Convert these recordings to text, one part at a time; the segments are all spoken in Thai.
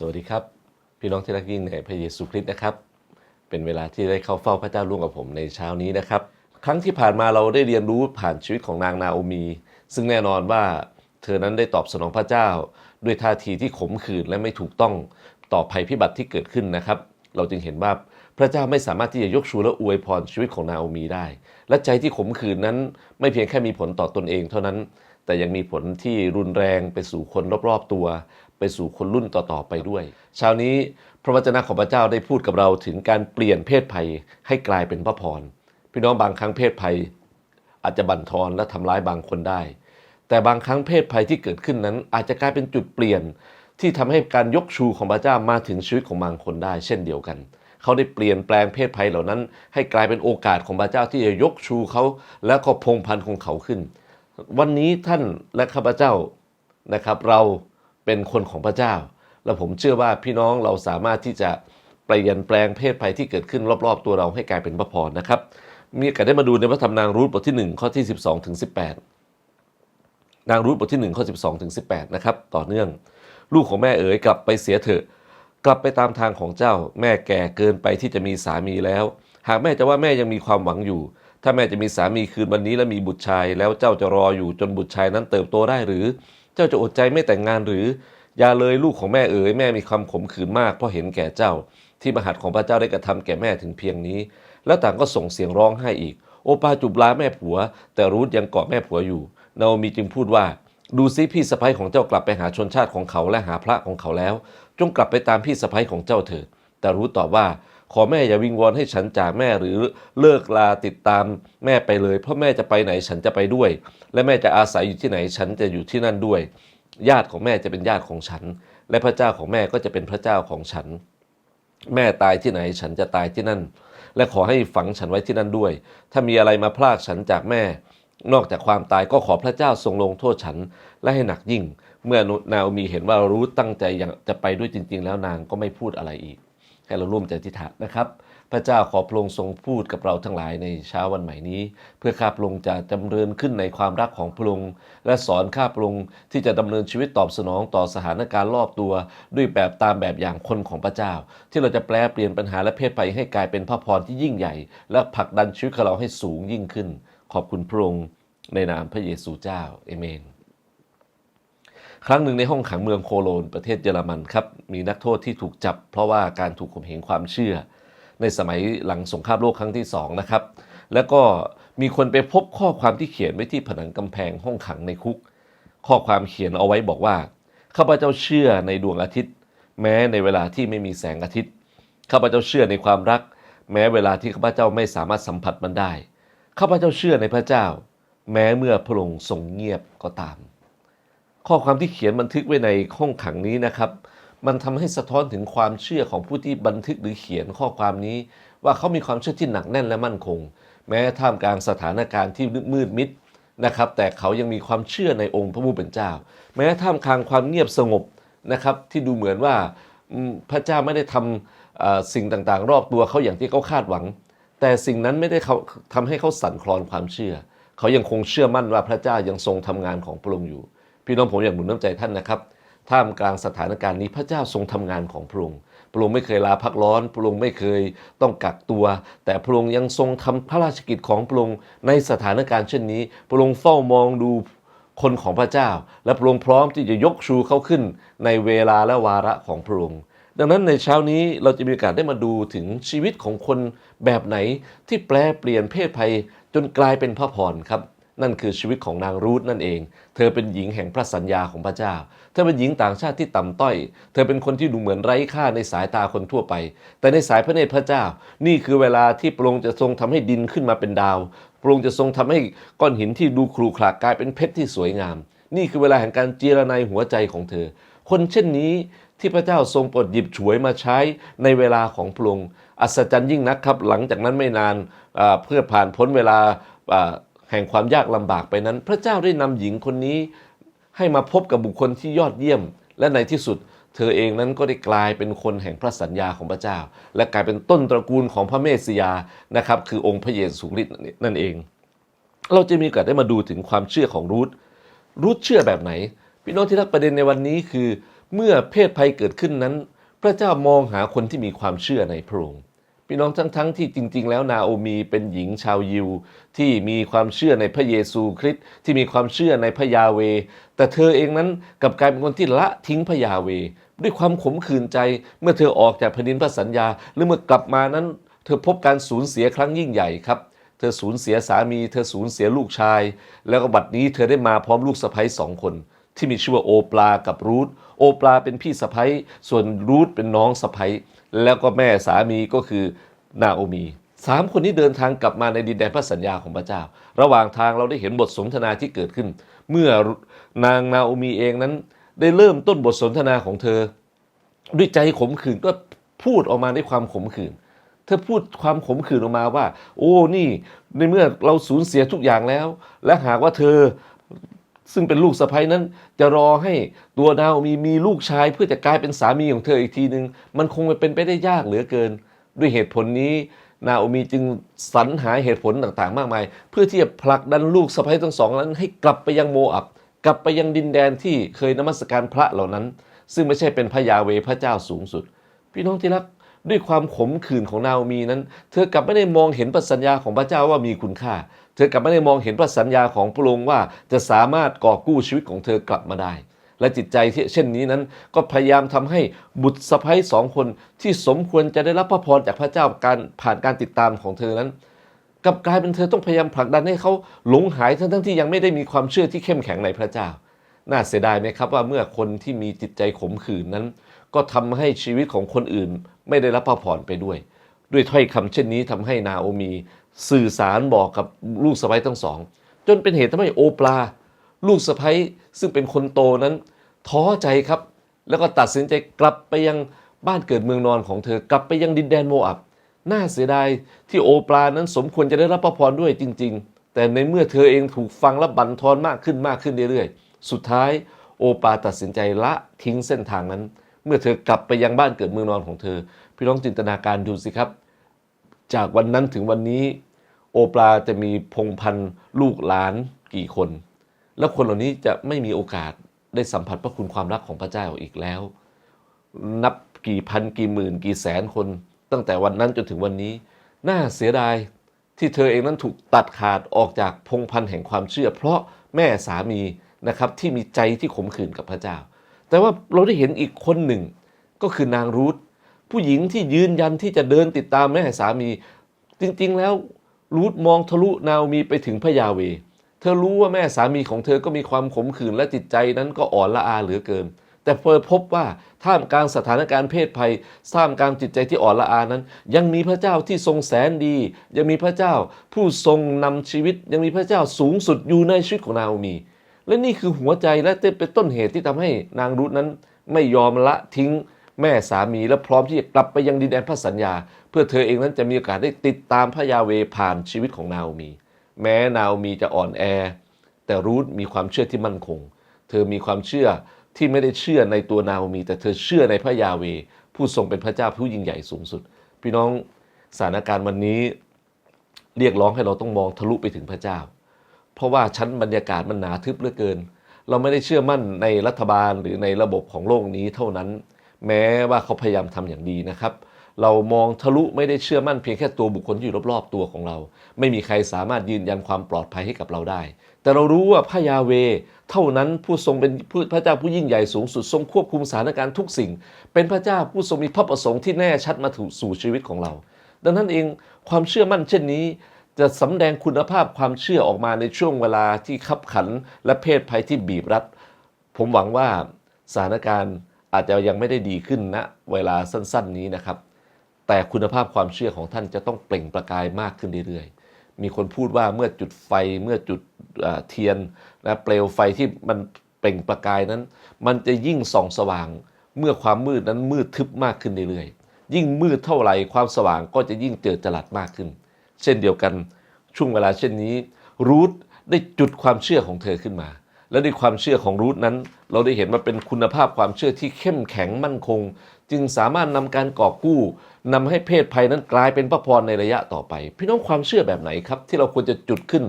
สวัสดีครับ พี่น้องที่รักยิ่งในพระเยซูคริสต์นะครับ เป็นเวลาที่ได้เข้าเฝ้าพระเจ้าร่วมกับผมในเช้านี้นะครับ ครั้งที่ผ่านมาเราได้เรียนรู้ผ่านชีวิตของนางนาโอมี ซึ่งแน่นอนว่าเธอนั้นได้ตอบสนองพระเจ้า ด้วยท่าทีที่ขมขื่นและไม่ถูกต้องต่อภัยพิบัติที่เกิดขึ้นนะครับ เราจึงเห็นว่าพระเจ้าไม่สามารถที่จะยกชูและอวยพรชีวิตของนาโอมีได้ และใจที่ขมขื่นนั้นไม่เพียงแค่มีผลต่อตนเองเท่านั้นแต่ยังมีผลที่รุนแรงไปสู่คนรอบๆตัว ไปสู่คนรุ่นต่อๆไปด้วย เช้านี้พระวจนะของพระเจ้าได้พูดกับเราถึงการเปลี่ยนเพศภัยให้กลายเป็นพระพร พี่น้องบางครั้งเพศภัย อาจจะบั่นทอนและทำร้ายบางคนได้ แต่บางครั้งเพศภัยที่เกิดขึ้นนั้น อาจจะกลายเป็นจุดเปลี่ยนที่ทำให้การยกชูของพระเจ้ามาถึงชีวิตของบางคนได้ เช่นเดียวกัน เขาได้เปลี่ยนแปลงเพศภัยเหล่านั้น ให้กลายเป็นโอกาสของพระเจ้าที่จะยกชูเขา และก็พงพันธุ์ของเขาขึ้น วันนี้ท่านและข้าพเจ้านะครับเรา เป็นคนของพระเจ้า และผมเชื่อว่าพี่น้องเราสามารถที่จะเปลี่ยนแปลงเพศภัยที่เกิดขึ้นรอบๆ ตัวเราให้กลายเป็นพระพรนะครับ มีโอกาสได้มาดูในพระธรรมนางรูธบทที่ 1 ข้อที่ 12ถึง18 นางรูธบทที่ 1 ข้อ 12ถึง18 นะครับ ต่อเนื่อง ลูกของแม่เอ๋ยกลับไปเสียเถอะ กลับไปตามทางของเจ้า แม่แก่เกินไปที่จะมีสามีแล้ว หากแม่จะว่าแม่ยังมีความหวังอยู่ ถ้าแม่จะมีสามีคืนวันนี้และมีบุตรชาย แล้วเจ้าจะรออยู่จนบุตรชายนั้นเติบโตได้หรือ เจ้าจะอดใจไม่แต่งงานหรือ อย่าเลยลูกของแม่เอ๋ยแม่มีความขมขื่นมากเพราะเห็นแก่เจ้า ที่มหัตของพระเจ้าได้กระทำแก่แม่ถึงเพียงนี้ แล้วต่างก็ส่งเสียงร้องไห้อีก โอปาจุบลาแม่ผัว แต่รูธยังเกาะแม่ผัวอยู่ นาโอมีจึงพูดว่า ดูซิพี่สะพ้ยของเจ้ากลับไปหาชนชาติของเขาและหาพระของเขาแล้ว จงกลับไปตามพี่สะพ้ยของเจ้าเถิดแต่รู้ตอบว่า ขอแม่อย่าวิงวอนให้ฉันจากแม่หรือเลิกลาติดตามแม่ไปเลย เพราะแม่จะไปไหนฉันจะไปด้วย และแม่จะอาศัยอยู่ที่ไหนฉันจะอยู่ที่นั่นด้วย ญาติของแม่จะเป็นญาติของฉัน และพระเจ้าของแม่ก็จะเป็นพระเจ้าของฉัน แม่ตายที่ไหนฉันจะตายที่นั่น และขอให้ฝังฉันไว้ที่นั่นด้วย ถ้ามีอะไรมาพลากฉันจากแม่ นอกจากความตายก็ขอพระเจ้าทรงลงโทษฉันและให้หนักยิ่ง เมื่อนาโอมีเห็นว่ารู้ตั้งใจอย่างจะไปด้วยจริง ๆ แล้วนางก็ไม่พูดอะไรอีก ให้เราร่วมใจอธิษฐานนะครับ พระเจ้าขอพระองค์ทรงพูดกับเราทั้งหลายในเช้าวันใหม่นี้ เพื่อข้าพระองค์จะจำเริญขึ้นในความรักของพระองค์และสอนข้าพระองค์ที่จะดำเนินชีวิตตอบสนองต่อสถานการณ์รอบตัว ด้วยแบบตามแบบอย่างคนของพระเจ้า ที่เราจะแปลเปลี่ยนปัญหาและเพศภัยให้กลายเป็นพระพรที่ยิ่งใหญ่ และผลักดันชีวิตของเราให้สูงยิ่งขึ้น ขอบคุณพระองค์ในนามพระเยซูเจ้าเอเมน ครั้งหนึ่งในห้องขังเมืองโคโลนประเทศเยอรมันครับมีนักโทษที่ถูกจับ เพราะว่าการถูกข่มเหงความเชื่อ ในสมัยหลังสงครามโลกครั้งที่สองนะครับแล้วก็มีคนไปพบข้อความที่เขียนไว้ที่ผนังกำแพงห้องขังในคุก ข้อความเขียนเอาไว้บอกว่าข้าพเจ้าเชื่อในดวงอาทิตย์ แม้ในเวลาที่ไม่มีแสงอาทิตย์ข้าพเจ้าเชื่อในความรัก แม้เวลาที่ข้าพเจ้าไม่สามารถสัมผัสมันได้ข้าพเจ้าเชื่อในพระเจ้า แม้เมื่อพระองค์ทรงเงียบก็ตาม ข้อความที่เขียนบันทึกไว้ในห้องขังนี้นะครับ มันทำให้สะท้อนถึงความเชื่อของผู้ที่บันทึกหรือเขียนข้อความนี้ ว่าเขามีความเชื่อที่หนักแน่นและมั่นคง แม้ท่ามกลางสถานการณ์ที่มืดมิดนะครับ แต่เขายังมีความเชื่อในองค์พระผู้เป็นเจ้า แม้ท่ามกลางความเงียบสงบนะครับ ที่ดูเหมือนว่าพระเจ้าไม่ได้ทำเอ่อสิ่งต่างๆ รอบตัวเขาอย่างที่เขาคาดหวัง แต่สิ่งนั้นไม่ได้เขาทำให้เขาสั่นคลอนความเชื่อ เขายังคงเชื่อมั่นว่าพระเจ้ายังทรงทำงานของพระองค์อยู่ พี่น้องผมอยากหนุนน้ำใจท่านนะครับท่ามกลางสถานการณ์นี้พระเจ้าทรงทำงานของพระองค์พระองค์ไม่เคยลาพักร้อน พระองค์ไม่เคยต้องกักตัว แต่พระองค์ยังทรงทำพระราชกิจของพระองค์ในสถานการณ์เช่นนี้ พระองค์เฝ้ามองดูคนของพระเจ้า และพระองค์พร้อมที่จะยกชูเขาขึ้นในเวลาและวาระของพระองค์ดังนั้นในเช้านี้เราจะมีโอกาสได้มาดูถึงชีวิตของคนแบบไหนที่แปลเปลี่ยนเพศภัยจนกลายเป็นพระพรครับ นั่นคือชีวิตของนางรูธนั่นเอง เธอเป็นหญิงแห่งพระสัญญาของพระเจ้า เธอเป็นหญิงต่างชาติที่ต่ำต้อย เธอเป็นคนที่ดูเหมือนไร้ค่าในสายตาคนทั่วไป แต่ในสายพระเนตรพระเจ้า นี่คือเวลาที่พระองค์จะทรงทำให้ดินขึ้นมาเป็นดาว พระองค์จะทรงทำให้ก้อนหินที่ดูครูขลากลายเป็นเพชรที่สวยงาม นี่คือเวลาแห่งการเจรนายหัวใจของเธอ คนเช่นนี้ที่พระเจ้าทรงโปรดหยิบฉวยมาใช้ในเวลาของพระองค์อัศจรรย์ยิ่งนักครับ หลังจากนั้นไม่นานเพื่อผ่านพ้นเวลา แห่งความยากลำบากไปนั้น พระเจ้าได้นำหญิงคนนี้ให้มาพบกับบุคคลที่ยอดเยี่ยม และในที่สุด เธอเองนั้นก็ได้กลายเป็นคนแห่งพระสัญญาของพระเจ้า และกลายเป็นต้นตระกูลของพระเมสสิยานะครับคือองค์พระเยซูคริสต์นั่นเอง เราจะมีโอกาสได้มาดูถึงความเชื่อของรูธรูธเชื่อแบบไหน พี่น้องที่รักประเด็นในวันนี้คือ เมื่อเพศภัยเกิดขึ้นนั้น พระเจ้ามองหาคนที่มีความเชื่อในพระองค์พี่น้องทั้งทั้งที่จริง ๆ แล้วนาโอมีเป็นหญิงชาวยิว ที่มีความเชื่อในพระเยซูคริสต์ที่มีความเชื่อในพระยาเว แต่เธอเองนั้นกลับกลายเป็นคนที่ละทิ้งพระยาเว ด้วยความขมขื่นใจเมื่อเธอออกจากแผ่นดินพระสัญญา หรือเมื่อกลับมานั้น เธอพบการสูญเสียครั้งยิ่งใหญ่ครับ เธอสูญเสียสามี เธอสูญเสียลูกชาย แล้วก็บัดนี้เธอได้มาพร้อมลูกสะใภ้สองคน ที่มีชื่อว่าโอปลากับรูธโอปลาเป็นพี่สะใภ้ส่วนรูธเป็นน้องสะใภ้แล้วก็แม่สามีก็คือนาโอมี สามคนนี้เดินทางกลับมาในดินแดนพระสัญญาของพระเจ้า ระหว่างทางเราได้เห็นบทสนทนาที่เกิดขึ้น เมื่อนางนาโอมีเองนั้น ได้เริ่มต้นบทสนทนาของเธอ ด้วยใจขมขื่นก็พูดออกมาด้วยความขมขื่นเธอพูดความขมขื่นออกมาว่า โอ้นี่ในเมื่อเราสูญเสียทุกอย่างแล้ว และหากว่าเธอซึ่งเป็นลูกสะใภ้นั้นจะรอให้ตัวนาโอมีมีลูกชายเพื่อจะกลายเป็นสามีของเธออีกทีหนึ่งมันคงเป็นไปได้ยากเหลือเกิน ด้วยเหตุผลนี้ นาโอมีจึงสรรหาเหตุผลต่างๆ มากมาย เพื่อที่จะผลักดันลูกสะใภ้ทั้งสองนั้น ให้กลับไปยังโมอับ กลับไปยังดินแดนที่เคยนมัสการพระเหล่านั้น ซึ่งไม่ใช่เป็นพระยาเวพระเจ้าสูงสุด พี่น้องที่รักด้วยความขมขื่นของนาโอมีนั้น เธอกลับไม่ได้มองเห็นพระสัญญาของพระเจ้าว่ามีคุณค่า เธอกลับไม่ได้มองเห็นพระสัญญาของพระองค์ว่าจะสามารถก่อกู้ชีวิตของเธอกลับมาได้ และจิตใจที่เช่นนี้นั้น ก็พยายามทำให้บุตรสะใภ้สองคนที่สมควรจะได้รับพระพรจากพระเจ้าการผ่านการติดตามของเธอนั้นกับกลายเป็นเธอต้องพยายามผลักดันให้เขาหลงหายทั้งทั้งที่ยังไม่ได้มีความเชื่อที่เข้มแข็งในพระเจ้า น่าเสียดายไหมครับว่าเมื่อคนที่มีจิตใจขมขื่นนั้น ก็ทำให้ชีวิตของคนอื่น ไม่ได้รับพระพรไปด้วย ด้วยถ้อยคำเช่นนี้ทำให้นาโอมี สื่อสารบอกกับลูกสะใภ้ทั้งสอง จนเป็นเหตุทำให้โอปลา ลูกสะใภ้ซึ่งเป็นคนโตนั้น ท้อใจครับ แล้วก็ตัดสินใจกลับไปยังบ้านเกิดเมืองนอนของเธอกลับไปยังดินแดนโมอับน่าเสียดายที่โอปลานั้นสมควรจะได้รับพระพรด้วยจริง ๆ แต่ในเมื่อเธอเองถูกฟังและบั่นทอนมากขึ้นมากขึ้นเรื่อยๆ สุดท้ายโอปลาตัดสินใจละทิ้งเส้นทางนั้น เมื่อเธอกลับไปยังบ้านเกิดเมืองนอนของเธอ พี่น้องจินตนาการดูสิครับ จากวันนั้นถึงวันนี้ โอปลาจะมีพงพันลูกหลานกี่คน แล้วคนเหล่านี้จะไม่มีโอกาสได้สัมผัสพระคุณความรักของพระเจ้าอีกแล้ว นับกี่พันกี่หมื่น กี่แสนคน ตั้งแต่วันนั้นจนถึงวันนี้ น่าเสียดายที่เธอเองนั้นถูกตัดขาดออกจากพงพันแห่งความเชื่อ เพราะแม่สามีนะครับที่มีใจที่ขมขื่นกับพระเจ้า แต่ว่าเราได้เห็นอีกคนหนึ่ง ก็คือนางรูธผู้หญิงที่ยืนยันที่จะเดินติดตามแม่สามี จริงๆแล้วรูธมองทะลุนาโอมีไปถึงพระยาเว เธอรู้ว่าแม่สามีของเธอก็มีความขมขื่นและจิตใจนั้นก็อ่อนละอาเหลือเกิน แต่เพิ่พบว่าท่ามกลางสถานการณ์เพศภัยท่ามกลางจิตใจที่อ่อนละอานั้น ยังมีพระเจ้าที่ทรงแสนดี ยังมีพระเจ้าผู้ทรงนำชีวิต ยังมีพระเจ้าสูงสุดอยู่ในชีวิตของนาโอมี และนี่คือหัวใจและเป็นต้นเหตุที่ทำให้นางรุธนั้นไม่ยอมละทิ้งแม่สามีและพร้อมที่จะกลับไปยังดินแดนพระสัญญา เพื่อเธอเองนั้นจะมีโอกาสได้ติดตามพระยาเวผ่านชีวิตของนาโอมี แม้นาโอมีจะอ่อนแอ แต่รูธมีความเชื่อที่มั่นคง เธอมีความเชื่อที่ไม่ได้เชื่อในตัวนาโอมี แต่เธอเชื่อในพระยาเว ผู้ทรงเป็นพระเจ้าผู้ยิ่งใหญ่สูงสุด พี่น้องสถานการณ์วันนี้เรียกร้องให้เราต้องมองทะลุไปถึงพระเจ้า เพราะว่าชั้นบรรยากาศมันหนาทึบเหลือเกิน เราไม่ได้เชื่อมั่นในรัฐบาลหรือในระบบของโลกนี้เท่านั้น แม้ว่าเขาพยายามทำอย่างดีนะครับ เรามองทะลุไม่ได้เชื่อมั่นเพียงแค่ตัวบุคคลที่อยู่รอบๆตัวของเรา ไม่มีใครสามารถยืนยันความปลอดภัยให้กับเราได้ แต่เรารู้ว่าพระยาเว เท่านั้นผู้ทรงเป็นพระเจ้าผู้ยิ่งใหญ่สูงสุดทรงควบคุมสถานการณ์ทุกสิ่ง เป็นพระเจ้าผู้ทรงมีพระประสงค์ที่แน่ชัดมาถูสู่ชีวิตของเรา ดังนั้นเองความเชื่อมั่นเช่นนี้จะสำแดงคุณภาพความเชื่อออกมาในช่วงเวลาที่ขับขันและเพศภัยที่บีบรัด ผมหวังว่าสถานการณ์อาจจะยังไม่ได้ดีขึ้นณเวลาสั้น ๆ นี้นะครับ แต่คุณภาพความเชื่อของท่านจะต้องเปล่งประกายมากขึ้นเรื่อยๆ มีคนพูดว่าเมื่อจุดไฟเมื่อจุดเทียนและเปลวไฟที่มันเปล่งประกายนั้น มันจะยิ่งส่องสว่าง เมื่อความมืดนั้นมืดทึบมากขึ้นเรื่อยๆ ยิ่งมืดเท่าไหร่ความสว่างก็จะยิ่งเจิดจรัสมากขึ้น เช่นเดียวกันช่วงเวลาเช่นนี้ รูทได้จุดความเชื่อของเธอขึ้นมา และด้วยความเชื่อของรูทนั้น เราได้เห็นว่าเป็นคุณภาพความเชื่อที่เข้มแข็งมั่นคง จึงสามารถนำการกอบกู้นำให้เพศภัยนั้นกลายเป็นพระพรในระยะต่อไป พี่น้องความเชื่อแบบไหนครับ ที่เราควรจะจุดขึ้น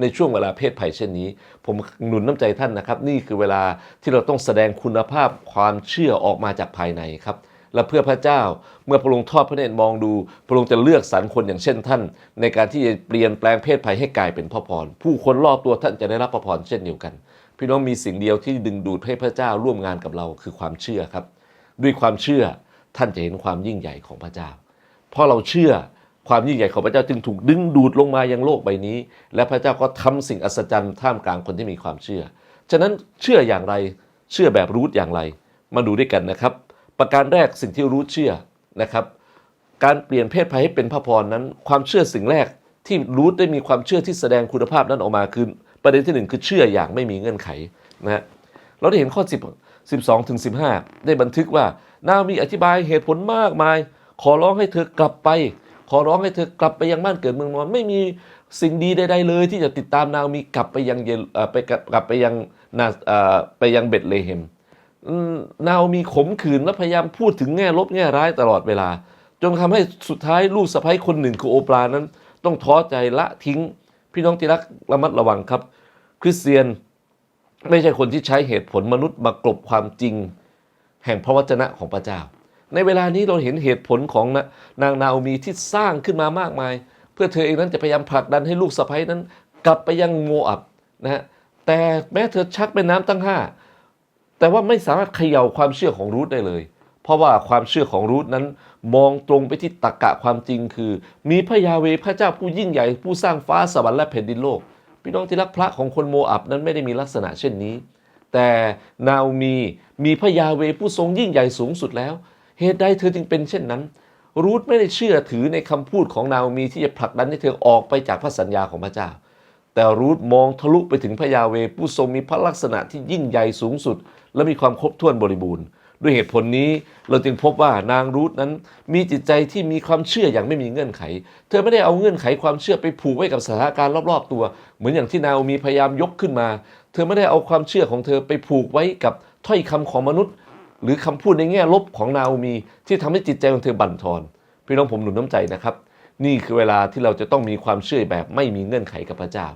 ในช่วงเวลาเพศภัยเช่นนี้ ผมหนุนน้ำใจท่านนะครับ นี่คือเวลาที่เราต้องแสดงคุณภาพความเชื่อออกมาจากภายในครับและเพื่อพระเจ้าเมื่อพระองค์ทอดพระเนตรมองดู พระองค์จะเลือกสรรคนอย่างเช่นท่าน ในการที่จะเปลี่ยนแปลงเพศภัยให้กลายเป็นพระพรผู้คนรอบตัวท่านจะได้รับพระพรเช่นเดียวกัน พี่น้องมีสิ่งเดียวที่ดึงดูดให้พระเจ้าร่วมงานกับเราคือความเชื่อครับ ด้วยความเชื่อท่านจะเห็นความยิ่งใหญ่ของพระเจ้า เพราะเราเชื่อความยิ่งใหญ่ของพระเจ้าจึงถูกดึงดูดลงมายังโลกใบนี้ และพระเจ้าก็ทำสิ่งอัศจรรย์ท่ามกลางคนที่มีความเชื่อ ฉะนั้นเชื่ออย่างไรเชื่อแบบรูทอย่างไร มาดูด้วยกันนะครับ ประการแรกสิ่งที่รูทเชื่อนะครับ การเปลี่ยนเพศภัยให้เป็นพระพรนั้น ความเชื่อสิ่งแรกที่รูทได้มีความเชื่อที่แสดงคุณภาพนั้นออกมาคือประเด็นที่หนึ่งคือเชื่ออย่างไม่มีเงื่อนไขนะฮะเราได้เห็นข้อ10 12ถึง15 ได้บันทึกว่า นามีอธิบายเหตุผลมากมาย ขอร้องให้เธอกลับไป ขอร้องให้เธอกลับไปยังบ้านเกิดเมืองนอนไม่มีสิ่งดีใดๆเลย ที่จะติดตามนามีกลับไปยังเยอไปกลับไปยังนาไปยังเบตเลเฮมนาวมีขมขื่นและพยายามพูดถึงแง่ลบแง่ร้ายตลอดเวลา จนทำให้สุดท้ายลูกสะใภ้คนหนึ่งคือโอปรานั้น ต้องท้อใจละทิ้ง พี่น้องที่รักระมัดระวังครับ คริสเตียน ไม่ใช่คนที่ใช้เหตุผลมนุษย์มากลบความจริง แห่งพระวจนะของพระเจ้า ในเวลานี้เราเห็นเหตุผลของนางนาอมีที่สร้างขึ้นมามากมาย เพื่อเธอเองนั้นจะพยายามผลักดันให้ลูกสะใภ้นั้น กลับไปยังโมอับนะฮะแต่แม้เธอชักเป็นน้ำตั้งห้าแต่ว่าไม่สามารถเขย่าความเชื่อของรูทได้เลย เพราะว่าความเชื่อของรูทนั้นมองตรงไปที่ตรรกะความจริงคือ มีพระยาเวพระเจ้าผู้ยิ่งใหญ่ผู้สร้างฟ้าสวรรค์และแผ่นดินโลก พี่น้องที่รักพระของคนโมอับนั้นไม่ได้มีลักษณะเช่นนี้ แต่นาโอมีมีพระยาเวผู้ทรงยิ่งใหญ่สูงสุดแล้ว เหตุใดเธอจึงเป็นเช่นนั้น รูทไม่ได้เชื่อถือในคำพูดของนาโอมีที่จะผลักดันให้เธอออกไปจากพระสัญญาของพระเจ้า แต่รูทมองทะลุไปถึงพระยาเวผู้ทรงมีพระลักษณะที่ยิ่งใหญ่สูงสุด และมีความครบถ้วนบริบูรณ์ ด้วยเหตุผลนี้เราจึงพบว่านางรูทนั้นมีจิตใจที่มีความเชื่ออย่างไม่มีเงื่อนไข เธอไม่ได้เอาเงื่อนไขความเชื่อไปผูกไว้กับสถานการณ์รอบๆตัว เหมือนอย่างที่นาโอมีพยายามยกขึ้นมา เธอไม่ได้เอาความเชื่อของเธอไปผูกไว้กับถ้อยคำของมนุษย์ หรือคำพูดในแง่ลบของนาโอมี ที่ทำให้จิตใจของเธอบั่นทอนพี่น้องผมหนุนน้ำใจนะครับ นี่คือเวลาที่เราจะต้องมีความเชื่อแบบไม่มีเงื่อนไขกับพระเจ้า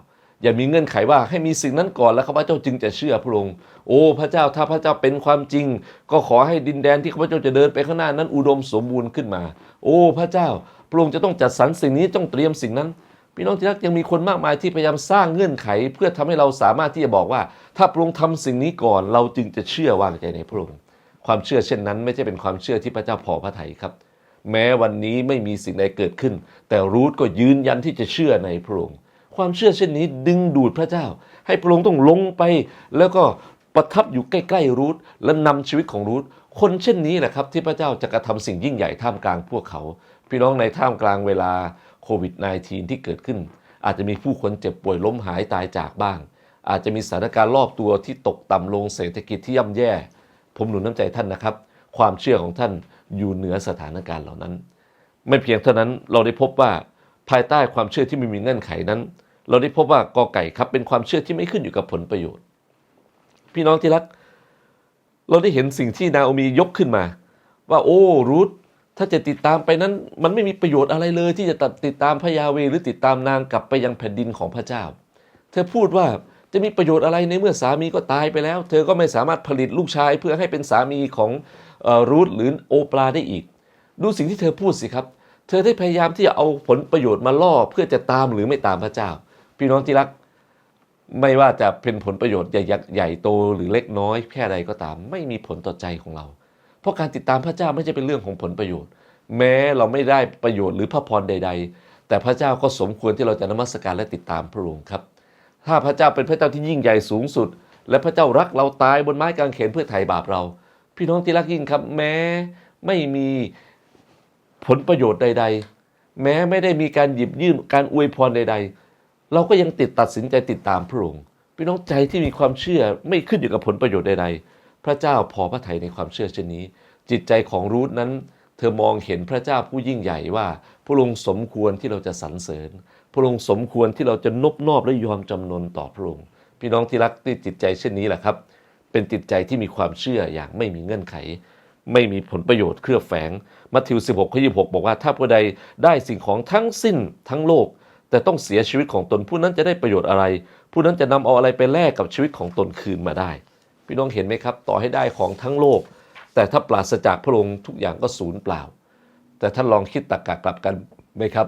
อย่ามีเงื่อนไขว่าให้มีสิ่งนั้นก่อนแล้วข้าพเจ้าจึงจะเชื่อพระองค์โอ้พระเจ้าถ้าพระเจ้าเป็นความจริง ก็ขอให้ดินแดนที่ข้าพเจ้าจะเดินไปข้างหน้านั้นอุดมสมบูรณ์ขึ้นมา โอ้พระเจ้าพระองค์จะต้องจัดสรรสิ่งนี้ต้องเตรียมสิ่งนั้น พี่น้องที่รักยังมีคนมากมายที่พยายามสร้างเงื่อนไข เพื่อทำให้เราสามารถที่จะบอกว่า ถ้าพระองค์ทำสิ่งนี้ก่อนเราจึงจะเชื่อวางใจในพระองค์ความเชื่อเช่นนั้น ไม่ใช่เป็นความเชื่อที่พระเจ้าพอพระทัยครับ แม้วันนี้ไม่มีสิ่งใดเกิดขึ้น แต่รูทก็ยืนยันที่จะเชื่อในพระองค์ ความเชื่อเช่นนี้ดึงดูดพระเจ้า ให้พระองค์ต้องลงไปแล้วก็ประทับอยู่ใกล้ๆรูทและนำชีวิตของรูทคนเช่นนี้แหละครับที่พระเจ้าจะกระทำสิ่งยิ่งใหญ่ท่ามกลางพวกเขา พี่น้องในท่ามกลางเวลาโควิด -19 ที่เกิดขึ้น อาจจะมีผู้คนเจ็บป่วยล้มหายตายจากบ้าง อาจจะมีสถานการณ์รอบตัวที่ตกต่ำลงเศรษฐกิจที่ย่ำแย่ ผมหนุนน้ำใจท่านนะครับ ความเชื่อของท่านอยู่เหนือสถานการณ์เหล่านั้น ไม่เพียงเท่านั้นเราได้พบว่าภายใต้ความเชื่อที่ไม่มีเงื่อนไขนั้น เราได้พบว่ากอไก่ครับเป็นความเชื่อที่ไม่ขึ้นอยู่กับผลประโยชน์ พี่น้องที่รัก เราได้เห็นสิ่งที่นาโอมียกขึ้นมา ว่าโอ้รูทถ้าจะติดตามไปนั้น มันไม่มีประโยชน์อะไรเลย ที่จะตัดติดตามพระยาเวหรือติดตามนางกลับไปยังแผ่นดินของพระเจ้า เธอพูดว่าจะมีประโยชน์อะไรในเมื่อสามีก็ตายไปแล้ว เธอก็ไม่สามารถผลิตลูกชายเพื่อให้เป็นสามีของออรูทหรือโอปราได้อีก ดูสิ่งที่เธอพูดสิครับ เธอได้พยายามที่จะเอาผลประโยชน์มาล่อเพื่อจะตามหรือไม่ตามพระเจ้า พี่น้องที่รัก ไม่ว่าจะเป็นผลประโยชน์ใหญ่ใหญ่โตหรือเล็กน้อยแค่ใดก็ตาม ไม่มีผลต่อใจของเรา เพราะการติดตามพระเจ้าไม่ใช่เป็นเรื่องของผลประโยชน์ แม้เราไม่ได้ประโยชน์หรือพระพรใด ๆ แต่พระเจ้าก็สมควรที่เราจะนมัสการและติดตามพระองค์ครับ ถ้าพระเจ้าเป็นพระเจ้าที่ยิ่งใหญ่สูงสุด และพระเจ้ารักเราตายบนไม้กางเขนเพื่อไถ่บาปเรา พี่น้องที่รักยิ่งครับ แม้ไม่มีผลประโยชน์ใด ๆ แม้ไม่ได้มีการหยิบยื่นการอวยพรใด ๆ เราก็ยังติดตัดสินใจติดตามพระองค์พี่น้องใจที่มีความเชื่อไม่ขึ้นอยู่กับผลประโยชน์ใดๆ พระเจ้าพอพระทัยในความเชื่อเช่นนี้ จิตใจของรูทนั้น เธอมองเห็นพระเจ้าผู้ยิ่งใหญ่ว่า พระองค์สมควรที่เราจะสรรเสริญ พระองค์สมควรที่เราจะนบนอบและยอมจำนนต่อพระองค์พี่น้องที่รักที่จิตใจเช่นนี้แหละครับ เป็นจิตใจที่มีความเชื่ออย่างไม่มีเงื่อนไข ไม่มีผลประโยชน์เครือแฝงมัทธิว 16ข้อ26 บอกว่าถ้าผู้ใดได้สิ่งของทั้งสิ้นทั้งโลก แต่ต้องเสียชีวิตของตนผู้นั้นจะได้ประโยชน์อะไร ผู้นั้นจะนำเอาอะไรไปแลกกับชีวิตของตนคืนมาได้ พี่น้องเห็นไหมครับ ต่อให้ได้ของทั้งโลก แต่ถ้าปราศจากพระองค์ทุกอย่างก็สูญเปล่า แต่ท่านลองคิดตรกกะกลับกันไหมครับ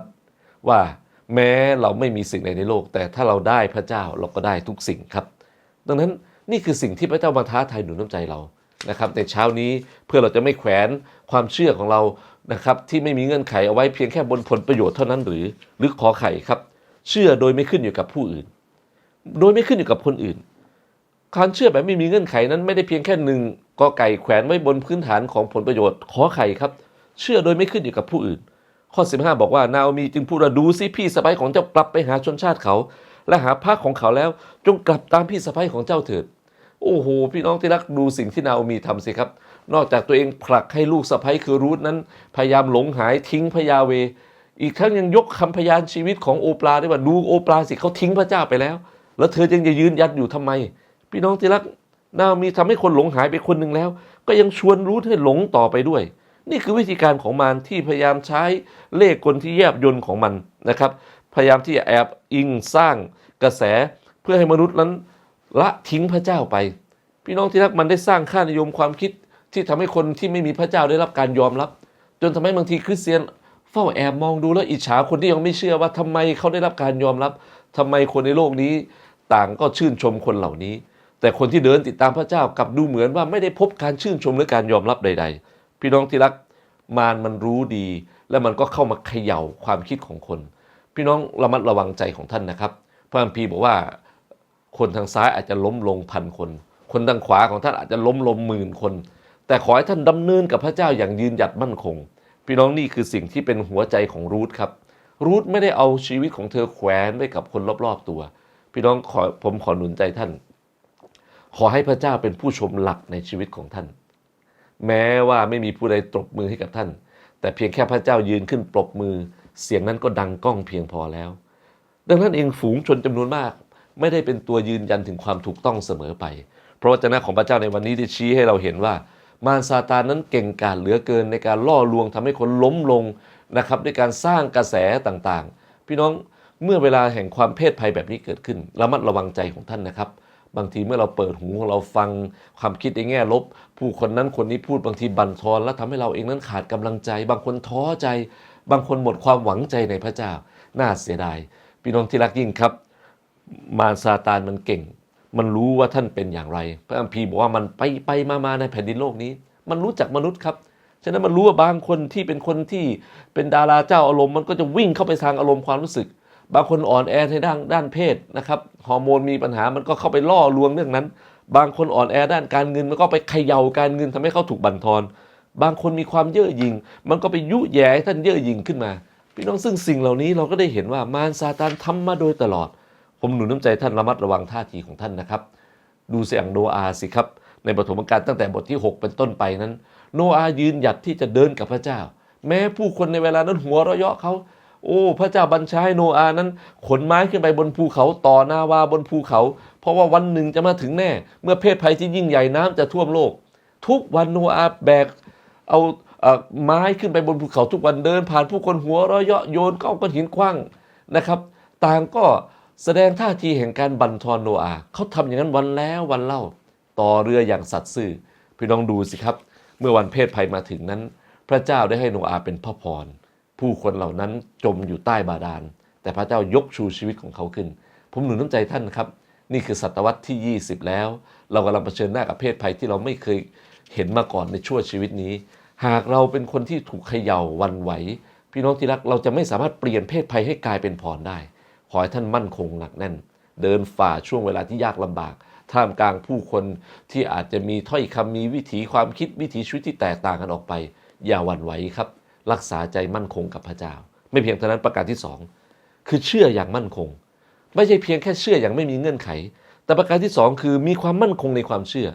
ว่าแม้เราไม่มีสิ่งใดในโลก แต่ถ้าเราได้พระเจ้าเราก็ได้ทุกสิ่งครับ ดังนั้นนี่คือสิ่งที่พระเจ้ามาท้าทายหนุนน้ำใจเรานะครับในเช้านี้เพื่อเราจะไม่แขวนความเชื่อของเรา นะครับที่ไม่มีเงื่อนไขเอาไว้เพียงแค่บนผลประโยชน์เท่านั้นหรือหรือขอไข่ครับ เชื่อโดยไม่ขึ้นอยู่กับผู้อื่น โดยไม่ขึ้นอยู่กับคนอื่น การเชื่อแบบไม่มีเงื่อนไขนั้นไม่ได้เพียงแค่หนึ่งกอไก่แขวนไว้บนพื้นฐานของผลประโยชน์ขอไข่ครับ เชื่อโดยไม่ขึ้นอยู่กับผู้อื่น ข้อ 15 บอกว่านาโอมีจึงพูดว่าดูสิพี่สะใภ้ของเจ้ากลับไปหาชนชาติเขา และหาพระของเขาแล้ว จงกลับตามพี่สะใภ้ของเจ้าเถิด โอ้โห พี่น้องที่รักดูสิ่งที่นาโอมีทำสิครับ นอกจากตัวเองผลักให้ลูกสะใภ้คือรูทนั้น พยายามหลงหายทิ้งพยาเว อีกทั้งยังยกคำพยานชีวิตของโอปลาได้ว่าดูโอปลาสิเขาทิ้งพระเจ้าไปแล้ว แล้วเธอยังจะยืนยันอยู่ทำไม พี่น้องที่รักนามีทำให้คนหลงหายไปคนหนึ่งแล้ว ก็ยังชวนรูทให้หลงต่อไปด้วย นี่คือวิธีการของมันที่พยายามใช้เลขกลที่แยบยนต์ของมันนะครับ พยายามที่จะแอบอิงสร้างกระแสเพื่อให้มนุษย์นั้นละทิ้งพระเจ้าไป พี่น้องที่รักมันได้สร้างค่านิยมความคิด ที่ทำให้คนที่ไม่มีพระเจ้าได้รับการยอมรับ จนทำให้บางทีคริสเตียนเฝ้าแอบมองดูแล้วอิจฉาคนที่ยังไม่เชื่อว่าทำไมเขาได้รับการยอมรับทำไมคนในโลกนี้ต่างก็ชื่นชมคนเหล่านี้ แต่คนที่เดินติดตามพระเจ้ากลับดูเหมือนว่าไม่ได้พบการชื่นชมหรือการยอมรับใด ๆ พี่น้องที่รักมารมันรู้ดี และมันก็เข้ามาเขย่าความคิดของคน พี่น้องระมัดระวังใจของท่านนะครับ พระคัมภีบอกว่าคนทางซ้ายอาจจะล้มลงพันคน คนทางขวาของท่านอาจจะล้มลงหมื่นคน แต่ขอให้ท่านดำเนินกับพระเจ้าอย่างยืนหยัดมั่นคง พี่น้องนี่คือสิ่งที่เป็นหัวใจของรูทครับ รูทไม่ได้เอาชีวิตของเธอแขวนไว้กับคนรอบๆตัว พี่น้องขอผมขอหนุนใจท่าน ขอให้พระเจ้าเป็นผู้ชมหลักในชีวิตของท่าน แม้ว่าไม่มีผู้ใดตบมือให้กับท่าน แต่เพียงแค่พระเจ้ายืนขึ้นปรบมือ เสียงนั้นก็ดังก้องเพียงพอแล้ว ดังนั้นเองฝูงชนจำนวนมาก ไม่ได้เป็นตัวยืนยันถึงความถูกต้องเสมอไป เพราะวจนะของพระเจ้าในวันนี้ได้ชี้ให้เราเห็นว่า มารซาตานนั้นเก่งกาจเหลือเกินในการล่อลวงทำให้คนล้มลงนะครับด้วยการสร้างกระแสต่างๆ พี่น้องเมื่อเวลาแห่งความเพศภัยแบบนี้เกิดขึ้นระมัดระวังใจของท่านนะครับ บางทีเมื่อเราเปิดหูของเราฟังความคิดในแง่ลบ ผู้คนนั้นคนนี้พูดบางทีบั่นทอน และทำให้เราเองนั้นขาดกำลังใจ บางคนท้อใจ บางคนหมดความหวังใจในพระเจ้า น่าเสียดาย พี่น้องที่รักยิ่งครับ มารซาตานมันเก่ง มันรู้ว่าท่านเป็นอย่างไร พระคัมภีบอกว่ามันไปไปมามาในแผ่นดินโลกนี้ มันรู้จักมนุษย์ครับฉะนั้นมันรู้ว่าบางคนที่เป็นคนที่เป็นดาราเจ้าอารมณ์มันก็จะวิ่งเข้าไปทางอารมณ์ความรู้สึก บางคนอ่อนแอในด้านด้านเพศนะครับฮอร์โมนมีปัญหามันก็เข้าไปล่อลวงเรื่องนั้น บางคนอ่อนแอด้านการเงินมันก็ไปเขย่าการเงินทำให้เขาถูกบั่นทอน บางคนมีความเย่อหยิ่งมันก็ไปยุแย่ท่านเย่อหยิ่งขึ้นมา พี่น้องซึ่งสิ่งเหล่านี้เราก็ได้เห็นว่ามารซาตานทำมาโดยตลอด ผมหนุนน้ำใจท่านระมัดระวังท่าทีของท่านนะครับ ดูเสียงโนอาสิครับ ในปฐมกาลตั้งแต่บทที่ 6 เป็นต้นไปนั้น โนอายืนหยัดที่จะเดินกับพระเจ้า แม้ผู้คนในเวลานั้นหัวเราะเยาะเขาโอ้ พระเจ้าบัญชาให้โนอานั้น ขนไม้ขึ้นไปบนภูเขาต่อนาวาบนภูเขา เพราะว่าวันหนึ่งจะมาถึงแน่ เมื่อเพศภัยที่ยิ่งใหญ่น้ำจะท่วมโลก ทุกวันโนอาแบกเอาเอ่อไม้ขึ้นไปบนภูเขาทุกวันเดินผ่านผู้คนหัวเราะเยาะโยนก้อนก้อนหินขว้างนะครับ ต่างก็ แสดงท่าทีแห่งการบันทอนโนอาเขาทำอย่างนั้นวันแล้ววันเล่า ต่อเรืออย่างสัตย์ซื่อพี่น้องดูสิครับ เมื่อวันเพศภัยมาถึงนั้น พระเจ้าได้ให้โนอาเป็นพระพร ผู้คนเหล่านั้นจมอยู่ใต้บาดาล แต่พระเจ้ายกชูชีวิตของเขาขึ้น ผมหนุนน้ำใจท่านครับ นี่คือศตวรรษที่ 20 แล้ว เรากำลังเผชิญหน้ากับเพศภัยที่เราไม่เคยเห็นมาก่อนในชั่วชีวิตนี้ หากเราเป็นคนที่ถูกเขย่าวันไหว พี่น้องที่รักเราจะไม่สามารถเปลี่ยนเพศภัยให้กลายเป็นพรได้ อให้ท่านมั่นคงหนักแน่น เดินฝ่าช่วงเวลาที่ยากลำบาก ท่ามกลางผู้คนที่อาจจะมีถ้อยคำมีวิถีความคิดวิถีชีวิตที่แตกต่างกันออกไป อย่าหวั่นไหวครับ รักษาใจมั่นคงกับพระเจ้า ไม่เพียงเท่านั้นประการที่สองคือเชื่ออย่างมั่นคง ไม่ใช่เพียงแค่เชื่ออย่างไม่มีเงื่อนไข แต่ประการที่สองคือมีความมั่นคงในความเชื่อ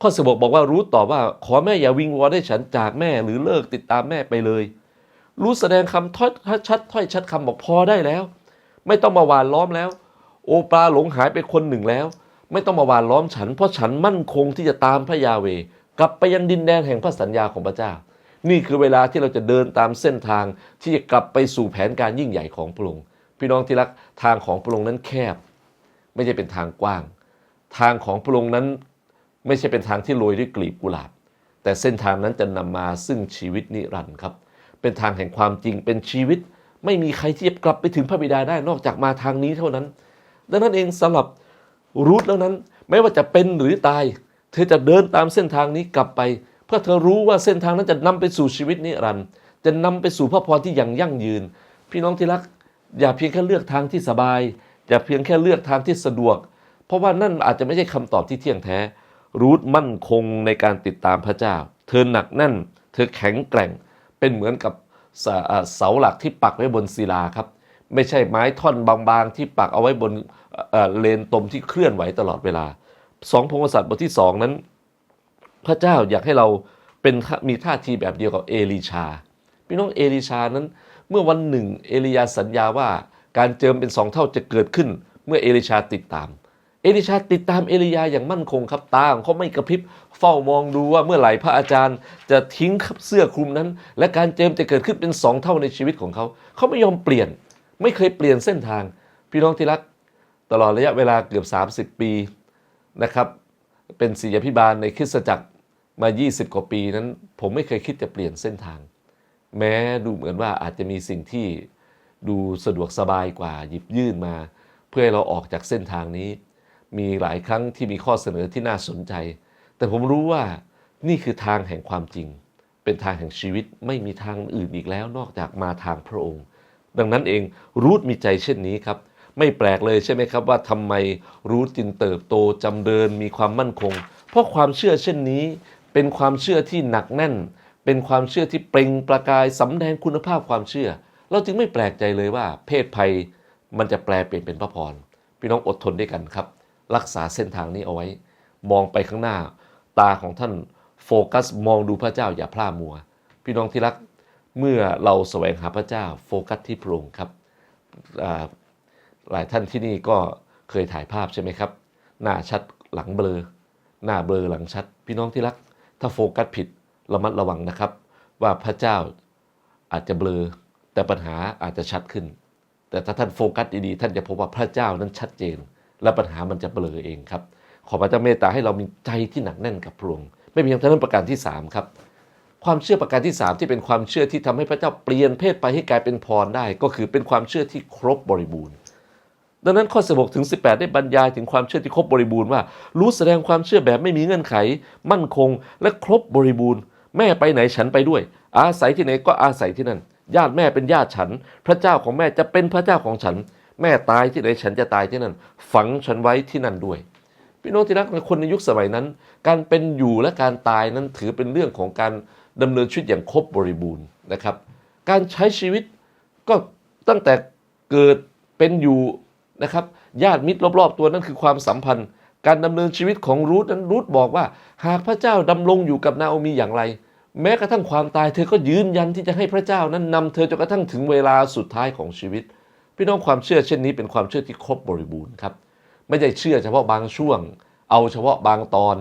ข้อสบกบอกว่ารู้ต่อว่าขอแม่อย่าวิงวอนให้ฉันจากแม่หรือเลิกติดตามแม่ไปเลย รู้แสดงคำถ้อยชัดถ้อยชัดคำบอกพอได้แล้ว ไม่ต้องมาหวานล้อมแล้ว โอปลาหลงหายไปคนหนึ่งแล้ว ไม่ต้องมาหวานล้อมฉัน เพราะฉันมั่นคงที่จะตามพระยาเว กลับไปยังดินแดนแห่งพระสัญญาของพระเจ้า นี่คือเวลาที่เราจะเดินตามเส้นทางที่จะกลับไปสู่แผนการยิ่งใหญ่ของพระองค์พี่น้องที่รักทางของพระองค์นั้นแคบ ไม่ใช่เป็นทางกว้าง ทางของพระองค์นั้นไม่ใช่เป็นทางที่โรยด้วยกลีบกุหลาบ แต่เส้นทางนั้นจะนำมาซึ่งชีวิตนิรันดร์ครับ เป็นทางแห่งความจริงเป็นชีวิต ไม่มีใครที่จะกลับไปถึงพระบิดาได้นอกจากมาทางนี้เท่านั้น ดังนั้นเองสำหรับรูทแล้วนั้น ไม่ว่าจะเป็นหรือตาย เธอจะเดินตามเส้นทางนี้กลับไป เพื่อเธอรู้ว่าเส้นทางนั้นจะนำไปสู่ชีวิตนิรันดร์จะนำไปสู่พระพรที่อย่างยั่งยืน พี่น้องที่รัก อย่าเพียงแค่เลือกทางที่สบาย อย่าเพียงแค่เลือกทางที่สะดวก เพราะว่านั่นอาจจะไม่ใช่คำตอบที่เที่ยงแท้ รูทมั่นคงในการติดตามพระเจ้า เธอหนักแน่น เธอแข็งแกร่งเป็นเหมือนกับ เสาเสาหลักที่ปักไว้บนศิลาครับ ไม่ใช่ไม้ท่อนบางๆ ที่ปักเอาไว้บนเลนตมที่เคลื่อนไหวตลอดเวลาสองพงศษัตริย์บทที่สองนั้น พระเจ้าอยากให้เราเป็นมีท่าทีแบบเดียวกับเอลีชา พี่น้องเอลีชานั้น เมื่อวันหนึ่งเอลียาสัญญาว่าการเจิมเป็นสองเท่าจะเกิดขึ้น เมื่อเอลิชาติดตาม ลิชาติดตามเอลียาอย่างมั่นคงครับตาของเขาไม่กระพริบเฝ้ามองดูว่าเมื่อไหร่พระอาจารย์ จะทิ้งเสื้อคลุมนั้น และการเจิมจะเกิดขึ้นเป็นสองเท่าในชีวิตของเขา เขาไม่ยอมเปลี่ยน ไม่เคยเปลี่ยนเส้นทาง พี่น้องที่รัก ตลอดระยะเวลาเกือบ 30 ปีนะครับ เป็นศิษยพิบาลในคริสตจักรมา 20 กว่าปีนั้น ผมไม่เคยคิดจะเปลี่ยนเส้นทาง แม้ดูเหมือนว่าอาจจะมีสิ่งที่ดูสะดวกสบายกว่าหยิบยื่นมา เพื่อให้เราออกจากเส้นทางนี้ มีหลายครั้งที่มีข้อเสนอที่น่าสนใจ แต่ผมรู้ว่านี่คือทางแห่งความจริง เป็นทางแห่งชีวิตไม่มีทางอื่นอีกแล้วนอกจากมาทางพระองค์ ดังนั้นเองรูทมีใจเช่นนี้ครับ ไม่แปลกเลยใช่ไหมครับว่าทำไมรูทจึงเติบโตจำเริญมีความมั่นคง เพราะความเชื่อเช่นนี้ เป็นความเชื่อที่หนักแน่น เป็นความเชื่อที่เปล่งประกายสำแดงคุณภาพความเชื่อ เราจึงไม่แปลกใจเลยว่า เพศภัยมันจะแปลเปลี่ยนเป็นพระพรพี่น้องอดทนด้วยกันครับ รักษาเส้นทางนี้เอาไว้ มองไปข้างหน้า ตาของท่านโฟกัสมองดูพระเจ้าอย่าพลาดมัว พี่น้องที่รักเมื่อเราแสวงหาพระเจ้าโฟกัสที่พระองค์ครับหลายท่านที่นี่ก็เคยถ่ายภาพใช่ไหมครับ หน้าชัดหลังเบลอ หน้าเบลอหลังชัด พี่น้องที่รัก ถ้าโฟกัสผิดระมัดระวังนะครับ ว่าพระเจ้าอาจจะเบลอ แต่ปัญหาอาจจะชัดขึ้น แต่ถ้าท่านโฟกัสดีๆท่านจะพบว่าพระเจ้านั้นชัดเจน และปัญหามันจะเบลอเองครับ ขอพระเจ้าเมตตาให้เรามีใจที่หนักแน่นกับพระองค์ไม่เพียงเท่านั้นประการที่สามครับความเชื่อประการที่สามที่เป็นความเชื่อที่ทำให้พระเจ้าเปลี่ยนเพศไปให้กลายเป็นพรได้ ก็คือเป็นความเชื่อที่ครบบริบูรณ์ ดังนั้นข้อ 16 ถึง 18 ได้บรรยายถึงความเชื่อที่ครบบริบูรณ์ว่า รู้แสดงความเชื่อแบบไม่มีเงื่อนไข มั่นคง และครบบริบูรณ์ แม่ไปไหนฉันไปด้วย อาศัยที่ไหนก็อาศัยที่นั่น ญาติแม่เป็นญาติฉัน พระเจ้าของแม่จะเป็นพระเจ้าของฉัน แม่ตายที่ไหนฉันจะตายที่นั่น ฝังฉันไว้ที่นั่นด้วย พี่น้องที่รักในคนในยุคสมัยนั้น การเป็นอยู่และการตายนั้นถือเป็นเรื่องของการดำเนินชีวิตอย่างครบบริบูรณ์นะครับ การใช้ชีวิตก็ตั้งแต่เกิดเป็นอยู่นะครับญาติมิตรรอบๆ ตัวนั้นคือความสัมพันธ์ การดำเนินชีวิตของรูทนั้นรูทบอกว่า หากพระเจ้าดำรงอยู่กับนาโอมีอย่างไร แม้กระทั่งความตายเธอก็ยืนยันที่จะให้พระเจ้านั้นนำเธอจนกระทั่งถึงเวลาสุดท้ายของชีวิต พี่น้องความเชื่อเช่นนี้เป็นความเชื่อที่ครบบริบูรณ์ครับไม่ใช่เชื่อเฉพาะบางช่วง เอาเฉพาะบางตอน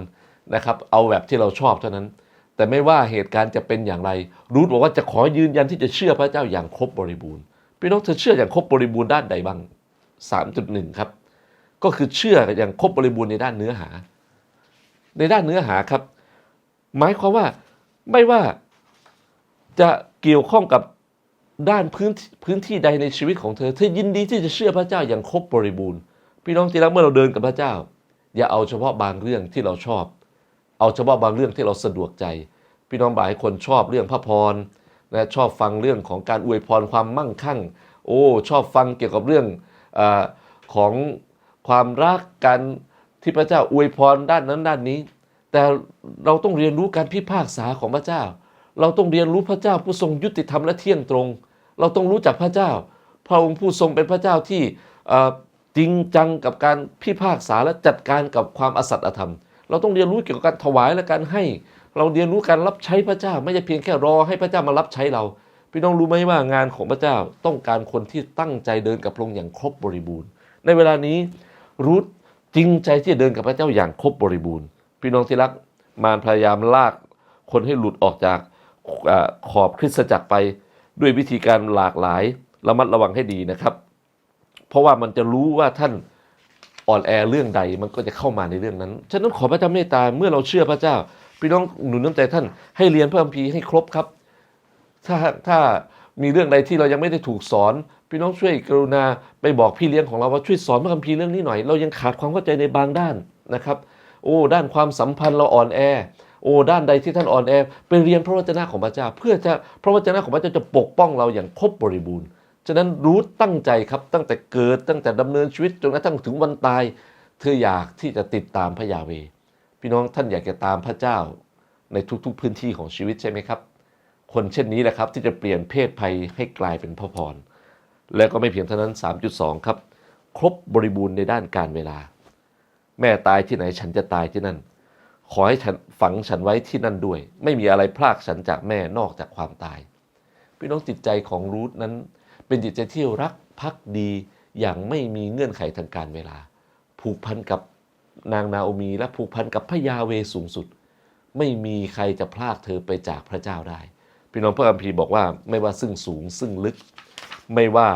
นะครับเอาแบบที่เราชอบเท่านั้น แต่ไม่ว่าเหตุการณ์จะเป็นอย่างไร รูทบอกว่าจะขอยืนยันที่จะเชื่อพระเจ้าอย่างครบบริบูรณ์ พี่น้องเธอเชื่ออย่างครบบริบูรณ์ด้านใดบ้าง 3.1 ครับ ก็คือเชื่ออย่างครบบริบูรณ์ในด้านเนื้อหา ในด้านเนื้อหาครับ หมายความว่าไม่ว่าจะเกี่ยวข้องกับ ด้านพื้นพื้นที่ใดในชีวิตของเธอ เธอยินดีที่จะเชื่อพระเจ้าอย่างครบบริบูรณ์ พี่น้องที่รักเมื่อเราเดินกับพระเจ้า อย่าเอาเฉพาะบางเรื่องที่เราชอบ เอาเฉพาะบางเรื่องที่เราสะดวกใจ พี่น้องหลายคนชอบเรื่องพระพรนะชอบฟังเรื่องของการอวยพรความมั่งคั่ง โอ้ชอบฟังเกี่ยวกับเรื่องอของความรักการที่พระเจ้าอวยพรด้านนั้นด้านนี้ แต่เราต้องเรียนรู้การพิพากษาของพระเจ้า เราต้องเรียนรู้พระเจ้าผู้ทรงยุติธรรมและเที่ยงตรง เราต้องรู้จักพระเจ้า พระองค์ผู้ทรงเป็นพระเจ้าที่จริงจังกับการพิพากษาและจัดการกับความอสัตย์อธรรม เราต้องเรียนรู้เกี่ยวกับการถวายและการให้ เราเรียนรู้การรับใช้พระเจ้า ไม่ใช่เพียงแค่รอให้พระเจ้ามารับใช้เรา พี่น้องรู้ไหมว่างานของพระเจ้าต้องการคนที่ตั้งใจเดินกับพระองค์อย่างครบบริบูรณ์ ในเวลานี้รูทจริงใจที่จะเดินกับพระเจ้าอย่างครบบริบูรณ์ พี่น้องที่รักมารพยายามลากคนให้หลุดออกจากอขอบคริสตจักรไป ด้วยวิธีการหลากหลายระมัดระวังให้ดีนะครับ เพราะว่ามันจะรู้ว่าท่านอ่อนแอเรื่องใดมันก็จะเข้ามาในเรื่องนั้น ฉะนั้นขอพระเจ้าเมตตาเมื่อเราเชื่อพระเจ้าพี่น้องหนุนน้ำใจท่านให้เรียนพระคัมภีร์ให้ครบครับ ถ้าถ้ามีเรื่องใดที่เรายังไม่ได้ถูกสอน พี่น้องช่วยกรุณาไปบอกพี่เลี้ยงของเราว่าช่วยสอนพระคัมภีร์เรื่องนี้หน่อย เรายังขาดความเข้าใจในบางด้านนะครับ โอ้ด้านความสัมพันธ์เราอ่อนแอ โอ้ด้านใดที่ท่านอ่อนแอไปเรียนพระวจนะของพระเจ้า เพื่อจะพระวจนะของพระเจ้าจะปกป้องเราอย่างครบบริบูรณ์ฉะนั้นรู้ตั้งใจครับตั้งแต่เกิดตั้งแต่ดำเนินชีวิตจนกระทั่งถึงวันตาย เธออยากที่จะติดตามพระยาเว พี่น้องท่านอยากจะตามพระเจ้า ในทุกๆพื้นที่ของชีวิตใช่ไหมครับ คนเช่นนี้แหละครับที่จะเปลี่ยนเพศภัยให้กลายเป็นพระพรและก็ไม่เพียงเท่านั้น 3.2 ครับ ครบบริบูรณ์ในด้านการเวลา แม่ตายที่ไหนฉันจะตายที่นั่น ขอให้ฉันฝังฉันไว้ที่นั่นด้วย ไม่มีอะไรพรากฉันจากแม่นอกจากความตาย พี่น้องจิตใจของรูทนั้น เป็นจิตใจที่รักพักดีอย่างไม่มีเงื่อนไขทางการเวลา ผูกพันกับนางนาโอมี และผูกพันกับพระยาเวสูงสุด ไม่มีใครจะพลากเธอไปจากพระเจ้าได้ พี่น้องพระคัมภีร์บอกว่าไม่ว่าซึ่งสูงซึ่งลึก ไม่ว่า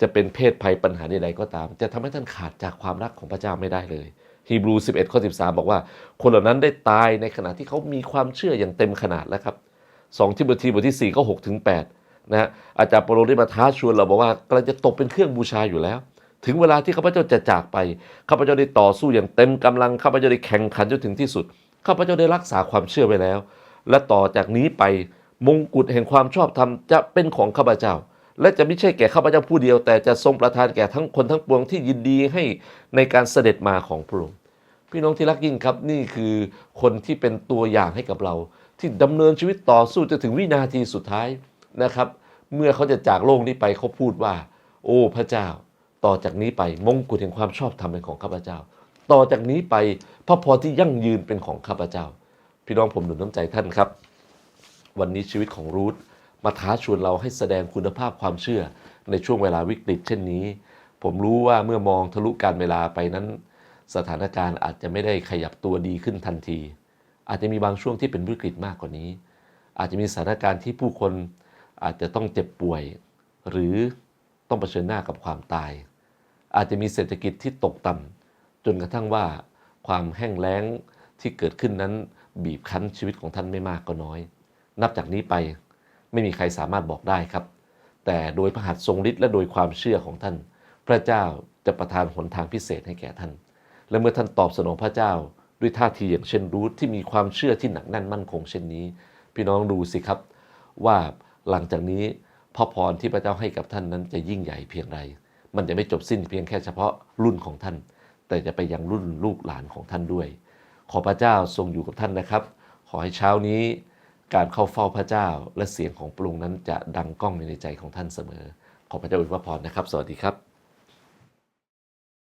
จะเป็นเพศภัยปัญหาใดๆก็ตาม จะทำให้ท่านขาดจากความรักของพระเจ้าไม่ได้เลย ฮีบรู 11 ข้อ 13 บอกว่า คนเหล่านั้นได้ตายในขณะที่เขามีความเชื่ออย่างเต็มขนาดแล้วครับ2ทิโมธีบทที่4ก็6ถึง8นะฮะอาจารย์เปโลได้มาท้าชวนเราบอกว่ากำลังจะตกเป็นเครื่องบูชาอยู่แล้ว ถึงเวลาที่ข้าพเจ้าจะจากไปข้าพเจ้าได้ต่อสู้อย่างเต็มกำลังข้าพเจ้าได้แข่งขันจนถึงที่สุดข้าพเจ้าได้รักษาความเชื่อไว้แล้ว และต่อจากนี้ไปมงกุฎแห่งความชอบธรรมจะเป็นของข้าพเจ้า และจะไม่ใช่แก่ข้าพเจ้าผู้เดียว แต่จะทรงประทานแก่ทั้งคนทั้งปวงที่ยินดีให้ในการเสด็จมาของพระองค์พี่น้องที่รักยิ่งครับนี่คือคนที่เป็นตัวอย่างให้กับเรา ที่ดำเนินชีวิตต่อสู้จนถึงวินาทีสุดท้ายนะครับ เมื่อเขาจะจากโลกนี้ไปเขาพูดว่า โอ้พระเจ้า ต่อจากนี้ไปมงกุฎแห่งความชอบธรรมเป็นของข้าพเจ้า ต่อจากนี้ไปพระพรที่ยั่งยืนเป็นของข้าพเจ้า พี่น้องผมหนุนน้ำใจท่านครับ วันนี้ชีวิตของรูท มาท้าชวนเราให้แสดงคุณภาพความเชื่อในช่วงเวลาวิกฤต เช่นนี้ ผมรู้ว่าเมื่อมองทะลุการเวลาไปนั้น สถานการณ์อาจจะไม่ได้ขยับตัวดีขึ้นทันที อาจจะมีบางช่วงที่เป็นวิกฤตมากกว่านี้ อาจจะมีสถานการณ์ที่ผู้คนอาจจะต้องเจ็บป่วย หรือต้องเผชิญหน้ากับความตาย อาจจะมีเศรษฐกิจที่ตกต่ำจนกระทั่งว่าความแห้งแล้งที่เกิดขึ้นนั้นบีบคั้นชีวิตของท่านไม่มากก็น้อย นับจากนี้ไป ไม่มีใครสามารถบอกได้ครับ แต่โดยพระหัตถ์ทรงฤทธิ์และโดยความเชื่อของท่าน พระเจ้าจะประทานหนทางพิเศษให้แก่ท่าน และเมื่อท่านตอบสนองพระเจ้า ด้วยท่าทีอย่างเช่นรูทที่มีความเชื่อที่หนักแน่นมั่นคงเช่นนี้ พี่น้องดูสิครับ ว่าหลังจากนี้พระพรที่พระเจ้าให้กับท่านนั้นจะยิ่งใหญ่เพียงไร มันจะไม่จบสิ้นเพียงแค่เฉพาะรุ่นของท่าน แต่จะไปยังรุ่นลูกหลานของท่านด้วย ขอพระเจ้าทรงอยู่กับท่านนะครับ ขอให้เช้านี้ การเข้าเฝ้าพระเจ้าและเสียงของปรุงนั้นจะดังก้องในใจของท่านเสมอ ขอพระเจ้าอวยพรนะครับ สวัสดีครับ